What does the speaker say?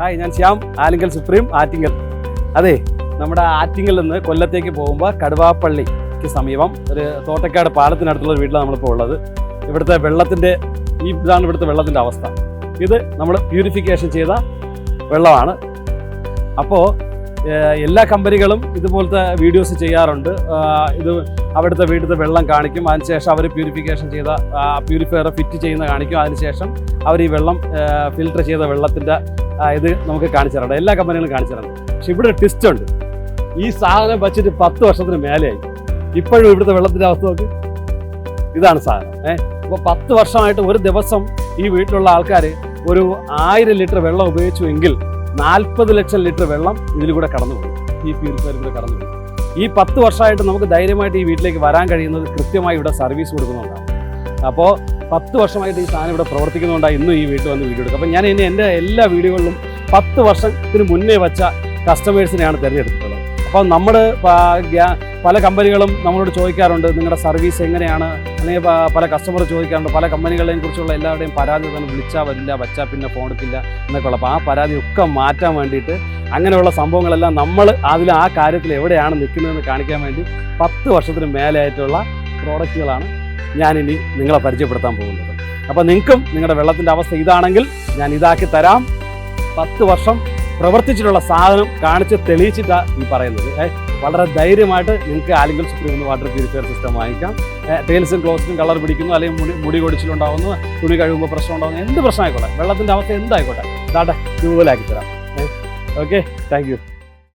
Hi ഞാൻ Shyam Alinkal supreme Attingal അതെ നമ്മുടെ ആറ്റിങ്ങൽ നിന്ന് കൊല്ലത്തേക്ക് പോകുമ്പോൾ കടുവാപ്പള്ളിക്ക് സമീപം ഒരു തോട്ടക്കാട് പാലത്തിനടുത്തുള്ള ഒരു വീട്ടിലാണ് നമ്മളിപ്പോൾ ഉള്ളത്. ഇവിടുത്തെ വെള്ളത്തിന്റെ ഈ ഇതാണ് ഇവിടുത്തെ വെള്ളത്തിന്റെ അവസ്ഥ. ഇത് നമ്മൾ പ്യൂരിഫിക്കേഷൻ ചെയ്ത വെള്ളമാണ്. അപ്പോൾ എല്ലാ കമ്പനികളും ഇതുപോലത്തെ വീഡിയോസ് ചെയ്യാറുണ്ട്. ഇത് അവിടുത്തെ വീട്ടിലത്തെ വെള്ളം കാണിക്കും. അതിനുശേഷം അവർ പ്യൂരിഫിക്കേഷൻ ചെയ്ത പ്യൂരിഫയർ ഫിറ്റ് ചെയ്യുന്ന കാണിക്കും. അതിനുശേഷം അവർ ഈ വെള്ളം ഫിൽട്ടർ ചെയ്ത വെള്ളത്തിന്റെ ഇത് നമുക്ക് കാണിച്ചു എല്ലാ കമ്പനികളും കാണിച്ചു പക്ഷെ ഇവിടെ ട്വിസ്റ്റ് ഉണ്ട്. ഈ സാധനം വെച്ചിട്ട് പത്ത് വർഷത്തിന് മേലെയായി. ഇപ്പോഴും ഇവിടുത്തെ വെള്ളത്തിന്റെ അവസ്ഥ നോക്ക്. ഇതാണ് സാധനം. ഏഹ് അപ്പോൾ പത്ത് വർഷമായിട്ട് ഒരു ദിവസം ഈ വീട്ടിലുള്ള ആൾക്കാർ ഒരു ആയിരം ലിറ്റർ വെള്ളം ഉപയോഗിച്ചു എങ്കിൽ നാൽപ്പത് ലക്ഷം ലിറ്റർ വെള്ളം ഇതിലൂടെ കടന്നു കടന്നുപോയി ഈ പ്യൂരിഫയർ കൂടെ കടന്നുപോയി ഈ പത്ത് വർഷമായിട്ട് നമുക്ക് ധൈര്യമായിട്ട് ഈ വീട്ടിലേക്ക് വരാൻ കഴിയുന്നത് കൃത്യമായി ഇവിടെ സർവീസ് കൊടുക്കുന്നുണ്ടാവും അപ്പോൾ പത്ത് വർഷമായിട്ട് ഈ സാധനം ഇവിടെ പ്രവർത്തിക്കുന്നതുകൊണ്ടാണ് ഇന്നും ഈ വീട്ടിൽ വന്ന് വീഡിയോ എടുക്കുക. അപ്പം ഞാൻ ഇനി എന്റെ എല്ലാ വീഡിയോകളിലും പത്ത് വർഷത്തിന് മുന്നേ വച്ച കസ്റ്റമേഴ്സിനെയാണ് തിരഞ്ഞെടുത്തിട്ടുള്ളത് അപ്പോൾ നമ്മൾ പല കമ്പനികളും നമ്മളോട് ചോദിക്കാറുണ്ട് നിങ്ങളുടെ സർവീസ് എങ്ങനെയാണ്? അല്ലെങ്കിൽ പല കസ്റ്റമർ ചോദിക്കാറുണ്ട് പല കമ്പനികളെയും കുറിച്ചുള്ള എല്ലാവരുടെയും പരാതി തന്നെ വിളിച്ചാൽ വരില്ല വച്ചാൽ പിന്നെ ഫോൺ എടുക്കില്ല എന്നൊക്കെ ഉള്ള അപ്പോൾ ആ പരാതി ഒക്കെ മാറ്റാൻ വേണ്ടിയിട്ട് അങ്ങനെയുള്ള സംഭവങ്ങളെല്ലാം നമ്മൾ അതിൽ ആ കാര്യത്തിൽ എവിടെയാണ് നിൽക്കുന്നതെന്ന് കാണിക്കാൻ വേണ്ടി പത്ത് വർഷത്തിന് മേലെയായിട്ടുള്ള പ്രോഡക്റ്റുകളാണ് ഞാനിനി നിങ്ങളെ പരിചയപ്പെടുത്താൻ പോകുന്നത്. അപ്പോൾ നിങ്ങൾക്കും നിങ്ങളുടെ വെള്ളത്തിന്റെ അവസ്ഥ ഇതാണെങ്കിൽ ഞാൻ ഇതാക്കി തരാം. പത്ത് വർഷം പ്രവർത്തിച്ചിട്ടുള്ള സാധനം കാണിച്ച് തെളിയിച്ചിട്ടാണ് ഈ പറയുന്നത്. വളരെ ധൈര്യമായിട്ട് നിങ്ങൾക്ക് Alingal supreme water purifier system വാങ്ങിക്കാം. ടെയിൽസും ക്ലോസിനും കളർ പിടിക്കുന്നു അല്ലെങ്കിൽ മുടി മുടി കൊടിച്ചിലുണ്ടാവുന്നു തുണി കഴുകുമ്പോൾ പ്രശ്നം ഉണ്ടാകുന്നു എന്ത് പ്രശ്നമായിക്കോട്ടെ? വെള്ളത്തിന്റെ അവസ്ഥ എന്തായിക്കോട്ടെ? ഇതാട്ടെ ഇതുപോലെ തരാം. Okay thank